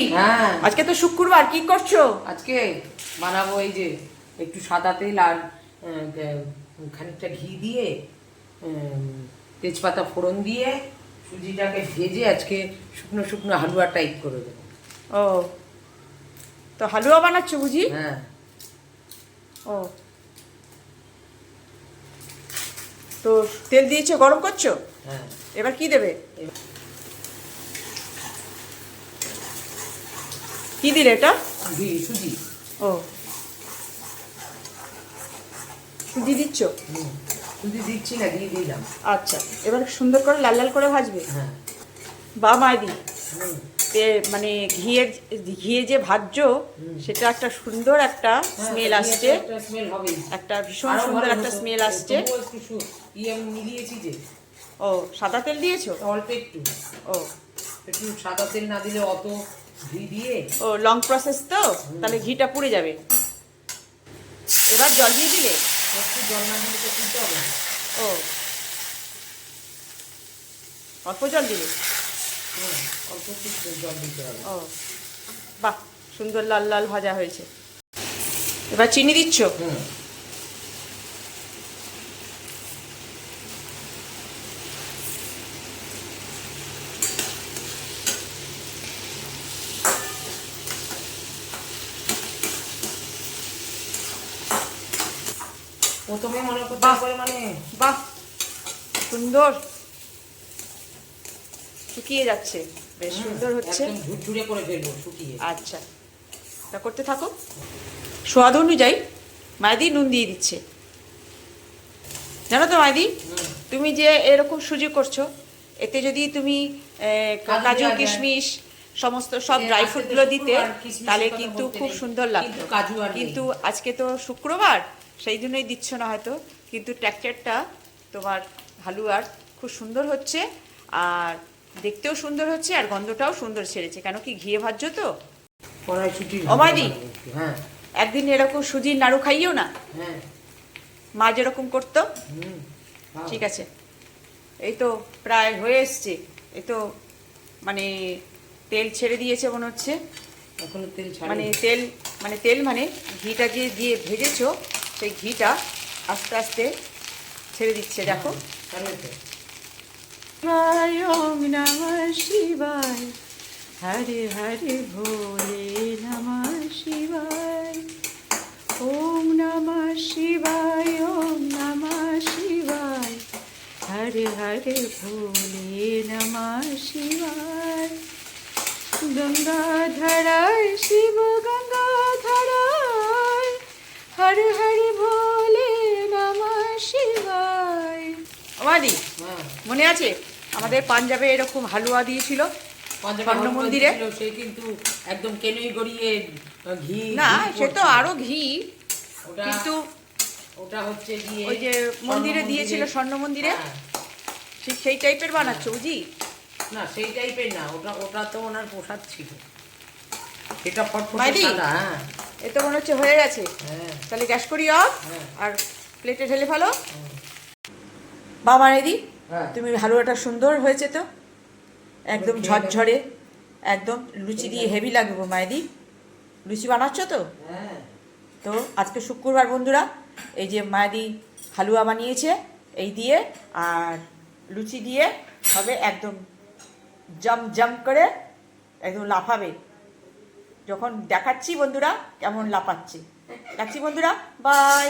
হ্যাঁ। আজকে তো শুক্রবার কি করছ? আজকে বানাবো এই যে একটু সাদা তেল আর খানিকটা ঘি দিয়ে তেজপাতা ফোড়ন দিয়ে সুজিটাকে ভেজে আজকে শুকনো শুকনো হালুয়া টাইপ করে দেবো। ও তো হালুয়া বানাচ্ছো বুঝি? হ্যাঁ। ও। তো তেল দিয়েছ গরম করছ? হ্যাঁ। এবার কি দেবে? কি দিলে এটা? সুজি। ও। সুজি দিচ্ছ? সুজি দিচ্ছি না দিয়ে দিলাম। আচ্ছা এবার সুন্দর করে লাল লাল করে ভাজবে? হ্যাঁ। বা মাইদি। মানে ঘিয়ের ঘিয়ে যে ভাজছো সেটা একটা সুন্দর একটা স্মেল হ্যাঁ, আসছে। একটা স্মেল হবেই। একটা ভীষণ সুন্দর একটা স্মেল আসছে। ও সাদা তেল দিয়েছ? অল্প একটু। ও। একটু সাদা তেল না দিলে অত ঘি দিয়ে? ও লং প্রসেস তো? তাহলে ঘিটা পুড়ে যাবে। এবার জল দিয়ে দিলে? একটু জল না দিলে তো তুলতে হবে ও। অল্প জল দিলে? হুম, অল্প একটু জল দিতে হবে। ও বাহ সুন্দর লাল লাল ভাজা হয়েছে। এবার চিনি দিচ্ছ? হুম। প্রথমে মনে করতে বাহ। মানে বাহ। সুন্দর। শুকিয়ে যাচ্ছে। বেশ সুন্দর হচ্ছে। ঝুরঝুরে করে ফেলব শুকিয়ে। আচ্ছা। তা করতে থাকো। স্বাদ অনুযায়ী মায়াদি নুন দিয়ে দিচ্ছে। জানো তো মায়াদি তুমি যে এরকম সুজি করছ এতে যদি তুমি কাজু যায়। কিশমিশ সমস্ত সব ড্রাই ফ্রুটগুলো দিতে তাহলে কিন্তু খুব সুন্দর লাগতো কিন্তু আজকে তো শুক্রবার সেই জন্যই দিচ্ছ না হয়তো। কিন্তু ট্র্যাক্টরটা তোমার হালুয়ার খুব সুন্দর হচ্ছে আর দেখতেও সুন্দর হচ্ছে আর গন্ধটাও সুন্দর ছেড়েছে। কেন কি ঘিয়ে ভাজছো তো। হ্যাঁ। একদিন এরকম সুজির নাড়ু খাইও না? হ্যাঁ। মা যেরকম করতো? ঠিক আছে। এই তো প্রায় হয়ে এসছে। এই তো মানে তেল ছেড়ে দিয়েছে মনে হচ্ছে। এখনও তেল মানে তেল মানে তেল মানে ঘিটা যে দিয়ে ভেজেছো সেই ঘিটা আস্তে আস্তে ছেড়ে দিচ্ছে দেখো। ওম নমঃ শিবায়। হরে হরে ভোলে নমঃ শিবায়। ওম নমঃ শিবায় ওম নমঃ শিবায়। হরে হরে ভোলে নমঃ শিবায়। গঙ্গাধরায় শিব গঙ্গাধরায় হরে হরে ভোলে নমঃ শিবায় আমাদি হ্যাঁ মনে আছে আমাদের পাঞ্জাবে এরকম হালুয়া দিয়েছিল পাঞ্জাবে মন্দিরে? সে কিন্তু একদম কেনুই গড়িয়ে ঘি না সে তো। আরও ঘি ওটা কিন্তু ওটা হচ্ছে ওই যে মন্দিরে দিয়েছিল স্বর্ণ মন্দিরে হ্যাঁ। ঠিক সেই টাইপের বানাচ্ছো বুঝি না সেই টাইপের না ওটা ওটা তো ওনার প্রসাদ ছিল। এটা ফটফটে সাদা হ্যাঁ। এ তো মনে হচ্ছে হয়ে গেছে। হ্যাঁ। তাহলে গ্যাস করি অফ হ্যাঁ। আর প্লেটে ঢেলে ফেলো। বাবা রেদি হ্যাঁ। তুমি হালুয়াটা সুন্দর হয়েছে তো? একদম ঝরঝরে একদম লুচি দিয়ে হেভি লাগবে মায়েদি লুচি বানাচ্ছ তো? তো আজকে শুক্রবার বন্ধুরা এই যে মায়াদি হালুয়া বানিয়েছে এই দিয়ে আর লুচি দিয়ে হবে একদম জম জম করে একদম লাফাবে। যখন দেখাচ্ছি বন্ধুরা কেমন লাফাচ্ছে? দেখছি বন্ধুরা বাই